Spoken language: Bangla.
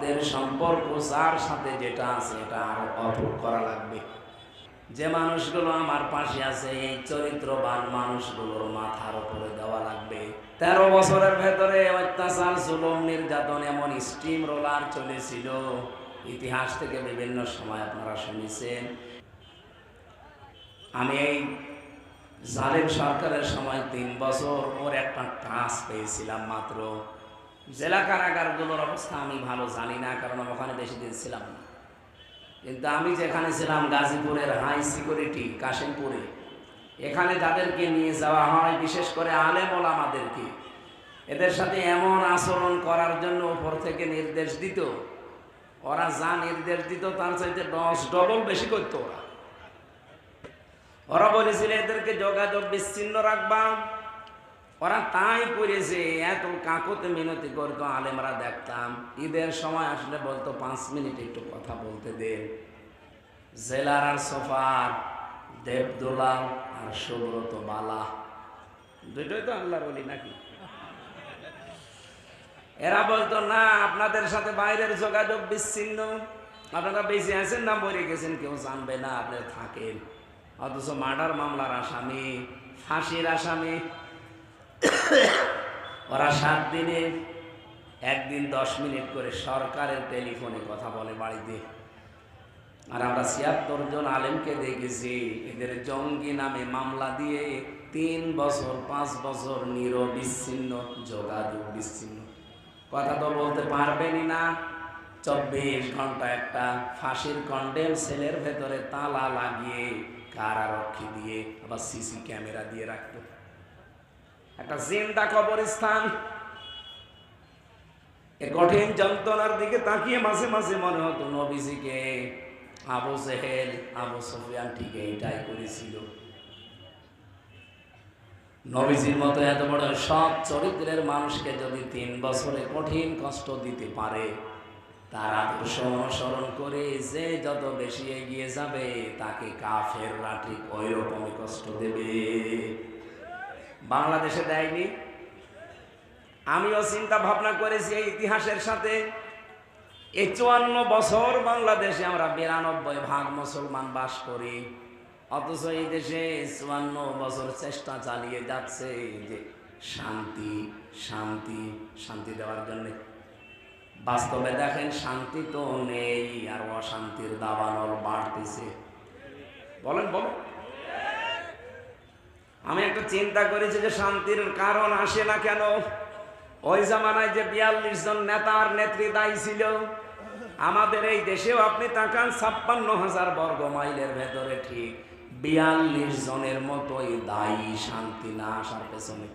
রক্তের সম্পর্ক যার সাথে যেটা আছে এটা আরও অটুট করা লাগবে। যে মানুষগুলো আমার পাশে আছে, এই চরিত্রবান মানুষগুলোর মাথার উপরে দেওয়া লাগবে। তেরো বছরের ভেতরে অত্যাচার, জুলুম, নির্যাতন এমন স্টিম রোলার চলেছিল। ইতিহাস থেকে বিভিন্ন সময় আপনারা শুনেছেন। আমি এই জালেম সরকারের সময় তিন বছর ওর একটা কাজ পেয়েছিলাম মাত্র। জেলা কারাগারগুলোর অবস্থা আমি ভালো জানি না, কারণ ওখানে বেশি দিন ছিলাম না। কিন্তু আমি যেখানে ছিলাম, গাজীপুরের হাই সিকিউরিটি, কাশিমপুরে, এখানে যাদেরকে নিয়ে যাওয়া হয়, বিশেষ করে আলেম আমাদেরকে, এদের সাথে এমন আচরণ করার জন্য উপর থেকে নির্দেশ দিত। ওরা যা নির্দেশ দিত, তার চাইতে দশ ডবল বেশি করতো ওরা। ওরা বলেছিল, এদেরকে যোগাযোগ বিচ্ছিন্ন রাখবা। ওরা তাই করেছে এত কাকুতে মিনতি করতো, আলেমরা দেখতাম। ঈদের সময় আসলে বলতো, পাঁচ মিনিট একটু কথা বলতে দে। জেলার আর সোফার, দেবদোলাল আর সুব্রত বালা। দুটোই তো আল্লাহর বলি নাকি? এরা বলতো, না, আপনাদের সাথে বাইরের যোগাযোগ বিচ্ছিন্ন। আপনারা বেঁচে আছেন না, মরে গেছেন, কেউ জানবে না, আপনি থাকেন। অথচ মার্ডার মামলার আসামি, ফাঁসির আসামি ওরা সাত দিনে, একদিন দশ মিনিট করে সরকারের টেলিফোনে কথা বলে বাড়িতে। আর আমরা ছিয়াত্তর জন আলেমকে দেখেছি, এদের জঙ্গি নামে মামলা দিয়ে তিন বছর, পাঁচ বছর নিরবিচ্ছিন্ন, যোগাযোগ বিচ্ছিন্ন। কথা তো বলতে পারবেনই না। চব্বিশ ঘণ্টা একটা ফাঁসির কন্ডেম সেলের ভেতরে তালা লাগিয়ে কারারক্ষী দিয়ে আবার সিসি ক্যামেরা দিয়ে রাখতো। একটা জিন্দা কবরস্থান। এ কঠিন যন্ত্রণার দিকে তাকিয়ে মাঝে মাঝে মনে হতো নবীজিকে আবু সেহেল আবু সফিয়ান ঠিক এইটাই করেছিল। নবীজির মতো এত বড় সৎ চরিত্রের মানুষকে যদি তিন বছরে কঠিন কষ্ট দিতে পারে, তার আদর্শ অনুসরণ করে যে যত বেশি এগিয়ে যাবে, তাকে কাফের ঠিক ওই রকমই কষ্ট দেবে। বাংলাদেশে দেয়নি। আমিও চিন্তা ভাবনা করেছি এই ইতিহাসের সাথে। এই চুয়ান্ন বছর বাংলাদেশে আমরা বিরানব্বই ভাগ মুসলমান বাস করি। অথচ এই দেশে চুয়ান্ন বছর চেষ্টা চালিয়ে যাচ্ছে যে শান্তি শান্তি শান্তি দেওয়ার জন্য। বাস্তবে দেখেন, শান্তি তো নেই আর অশান্তির দাবানল বাড়তেছে। বলেন বলেন। আমি একটা চিন্তা করেছি যে শান্তির কারণ আসে না কেন। ওই জামানায় যে বিয়াল্লিশ জন নেতার নেত্রী দায়ী ছিল, আমাদের এই দেশেও আপনি তাকান, ছাপ্পান্ন হাজার বর্গ মাইলের ভেতরে ঠিক বিয়াল্লিশ জনের মতোই দায়ী, শান্তি না আসার পেছনে